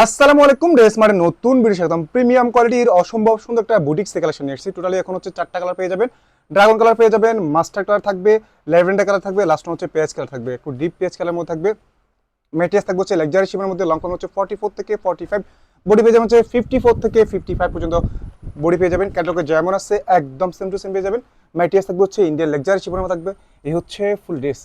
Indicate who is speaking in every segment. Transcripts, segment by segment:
Speaker 1: আসসালামু আলাইকুম ড্রেস মার্টের নতুন ভিডিও একদম প্রিমিয়াম কোয়ালিটির অসম্ভব সুন্দর একটা বুটিক কালেকশন নিয়ে এসেছি। টোটালি এখন হচ্ছে চারটা কালার পেয়ে যাবেন। ড্রাগন কালার পেয়ে যাবেন মাস্টার কালার থাকবে ল্যাভেন্ডার কালার থাকবে লাস্ট হচ্ছে পেঁয়াজ কালার থাকবে, একটু ডিপ পেঁয়াজ কালার মধ্যে থাকবে। মেটিয়াস থাকবে হচ্ছে লাক্সারি শিপের মধ্যে লং হচ্ছে ফর্টি ফোর থেকে ফর্টি ফাইভ বডি পেয়ে যাবেন হচ্ছে ফিফটি ফোর থেকে ফিফটি ফাইভ পর্যন্ত বডি পেয়ে যাবেন। ক্যাটালগে যেমন আছে, একদম সেম টু সেম পেয়ে যাবেন। ম্যাটিয়াস থাকবে হচ্ছে ইন্ডিয়ান লাক্সারি শিপের মধ্যে থাকবে। এই হচ্ছে ফুল ড্রেস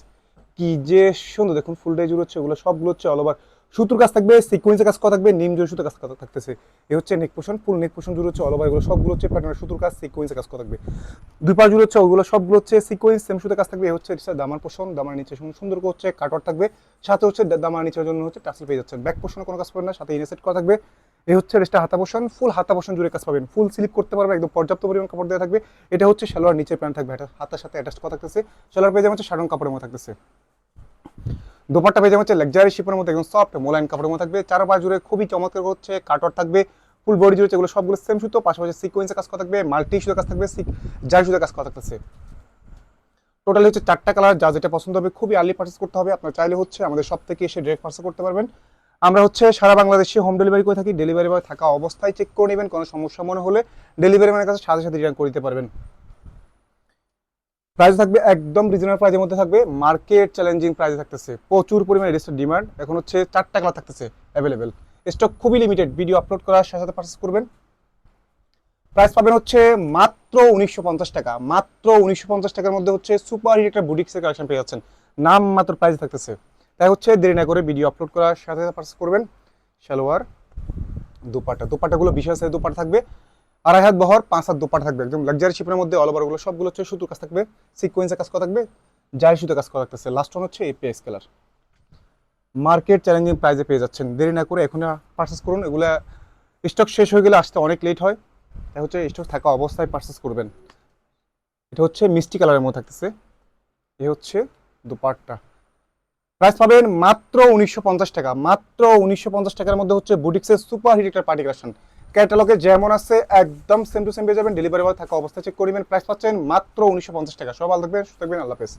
Speaker 1: কি যে সুন্দর, দেখুন ফুল ডে জুড়ে হচ্ছে ওগুলো সবগুলো হচ্ছে অল ওভার সুতোর কাজ থাকবে সিকোয়েন্সের কাজ করা থাকবে, নিম জোর সুতোর কাজ করা থাকতেছে। এই হচ্ছে নেক পোষণ ফুল নেক পোষণ জুড়ে হচ্ছে অল ওভার এগুলো সবগুলো হচ্ছে প্যাটার্নের সুতোর কাজ সিকোয়েন্সের কাজ করা থাকবে। দুই পা জুড়ে হচ্ছে ওগুলো সবগুলো হচ্ছে সিকোয়েন্স সেম সুতোর কাজ থাকবে। এই হচ্ছে দামার পোষণ দামার নিচে সুন্দর- করে হচ্ছে কাটওয়ার থাকবে। সাথে হচ্ছে দামার নিচের জন্য হচ্ছে টাসেল পেয়ে যাচ্ছেন। ব্যাক পোষণে কোনো কাজ পাবেন না, সাথে ইনসেট করা থাকবে। এই হচ্ছে রেস্টটা হাতা পোষণ ফুল হাতা পোষণ জুড়ে কাজ পাবেন। ফুল স্লিপ করতে পারবে একদম পর্যাপ্ত পরিমাণ কাপড় দেওয়া থাকবে। এটা হচ্ছে সালোয়ার নিচে প্যান্ট থাকবে হাতার সাথে অ্যাটাচ করা থাকতেছে। সালোয়ার পেয়ে যাবে হচ্ছে সাধারণ কাপড়ের মতো থাকতেছে। দোপাট্টা পেয়ে হচ্ছে লাক্সারি শিপের মধ্যে একদম সফট মোলাইন কাপড়ের মধ্যে থাকবে চার পা জুড়ে খুবই চমৎকার হচ্ছে কাটওয়ার থাকবে ফুল বডি জুড়ে এগুলো সবগুলো সেম সুতো, পাশাপাশি সিকোয়েন্সের কাজ করা থাকবে মাল্টি সুতো কাজ থাকবে যার সুতো কাজ করা থাকতেছে। টোটালি হচ্ছে চারটা কালার যা যেটা পছন্দ হবে, খুবই আর্লি পার্চেস করতে হবে, আপনার চাইলে হচ্ছে আমাদের সব থেকে এসে ডিরেক্ট পার্সেল করতে পারবেন। আমরা হচ্ছে সারা বাংলাদেশে হোম ডেলিভারি করে থাকি ডেলিভারি বয় থাকা অবস্থায় চেক করে নেবেন, কোনো সমস্যা মনে হলে ডেলিভারি ম্যানের কাছে সাথে সাথে রিটার্ন করে দিতে পারবেন। প্রাইস থাকবে একদম রিজনেবল প্রাইসের মধ্যে থাকবে। মার্কেট চ্যালেঞ্জিং প্রাইসে থাকতেছে। প্রচুর পরিমাণে রেজিস্টার ডিমান্ড এখন হচ্ছে চারটা কালার থাকতেছে অ্যাভেলেবেল স্টক খুবই লিমিটেড ভিডিও আপলোড করার সাথে সাথে পারচেস করবেন। প্রাইস পাবেন হচ্ছে মাত্র উনিশশো পঞ্চাশ টাকা। মাত্র উনিশশো পঞ্চাশ টাকার মধ্যে হচ্ছে সুপার হিট একটা বুটিক্সের কালেকশন পেয়ে যাচ্ছেন। নাম মাত্র প্রাইস থাকতেছে। তাই হচ্ছে দেরি না করে ভিডিও আপলোড করার সাথে সাথে পারচেস করবেন। সালোয়ার, দুপাটা। দুপাটাগুলো বিশেষ দুপাটা থাকবে। আড়াই হাত বহর, পাঁচ হাত দুপাটা থাকবে, একদম লাক্সারি শিপের মধ্যে অল ওভারগুলো সবগুলো হচ্ছে সুতোর কাজ থাকবে সিকোয়েন্সের কাজ করা থাকবে যাই সুতো কাজ করা থাকতেছে। লাস্ট ওয়ান হচ্ছে এপিএস কালার মার্কেট চ্যালেঞ্জিং প্রাইসে পেয়ে যাচ্ছেন। দেরি না করে এখন পারচেস করুন। এগুলা স্টক শেষ হয়ে গেলে আসতে অনেক লেট হয়। তাই হচ্ছে স্টক থাকা অবস্থায় পারচেস করবেন। এটা হচ্ছে মিষ্টি কালারের মধ্যে থাকতেছে। এ হচ্ছে দুপাটটা। প্রাইস পাবেন মাত্র উনিশশো পঞ্চাশ টাকা। মাত্র উনিশশো পঞ্চাশ টাকার মধ্যে হচ্ছে বুটিক্সের সুপার হিট একটা পার্টি কালেকশন ক্যাটালগে যেমন আছে, একদম সেম টু সেম পেয়ে যাবেন। ডেলিভারি বয় থাকা অবস্থা চেক করবেন প্রাইস পাচ্ছেন মাত্র উনিশশো পঞ্চাশ টাকা। সব ভালো থাকবেন থাকবেন। আল্লাহ হাফেজ।